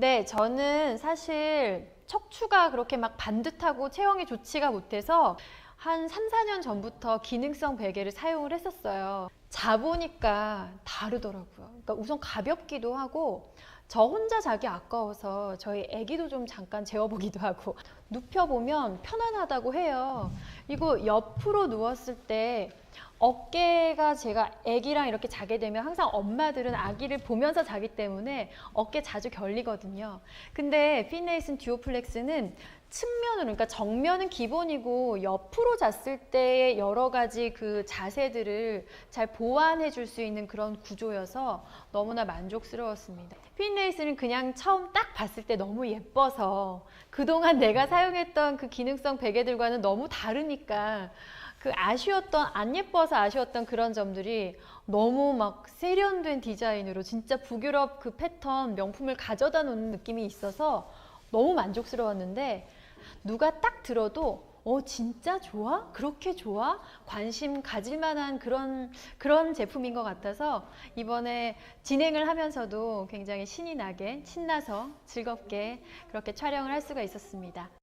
네, 저는 사실 척추가 그렇게 막 반듯하고 체형이 좋지가 못해서 한 3, 4년 전부터 기능성 베개를 사용을 했었어요. 자보니까 다르더라고요. 그러니까 우선 가볍기도 하고 저 혼자 자기 아까워서 저희 아기도 좀 잠깐 재워보기도 하고 눕혀보면 편안하다고 해요. 이거 옆으로 누웠을 때 어깨가 제가 아기랑 이렇게 자게 되면 항상 엄마들은 아기를 보면서 자기 때문에 어깨 자주 결리거든요. 근데 피네이슨 듀오플렉스는 측면으로 그러니까 정면은 기본이고 옆으로 잤을 때 여러 가지 그 자세들을 잘 보완해 줄 수 있는 그런 구조여서 너무나 만족스러웠습니다. 피네이스는 그냥 처음 딱 봤을 때 너무 예뻐서 그동안 내가 사용했던 그 기능성 베개들과는 너무 다르니까 그 아쉬웠던 안 예뻐서 아쉬웠던 그런 점들이 너무 막 세련된 디자인으로 진짜 북유럽 그 패턴 명품을 가져다 놓는 느낌이 있어서 너무 만족스러웠는데 누가 딱 들어도 어 진짜 좋아? 그렇게 좋아? 관심 가질 만한 그런 그런 제품인 것 같아서 이번에 진행을 하면서도 굉장히 신이 나게 신나서 즐겁게 그렇게 촬영을 할 수가 있었습니다.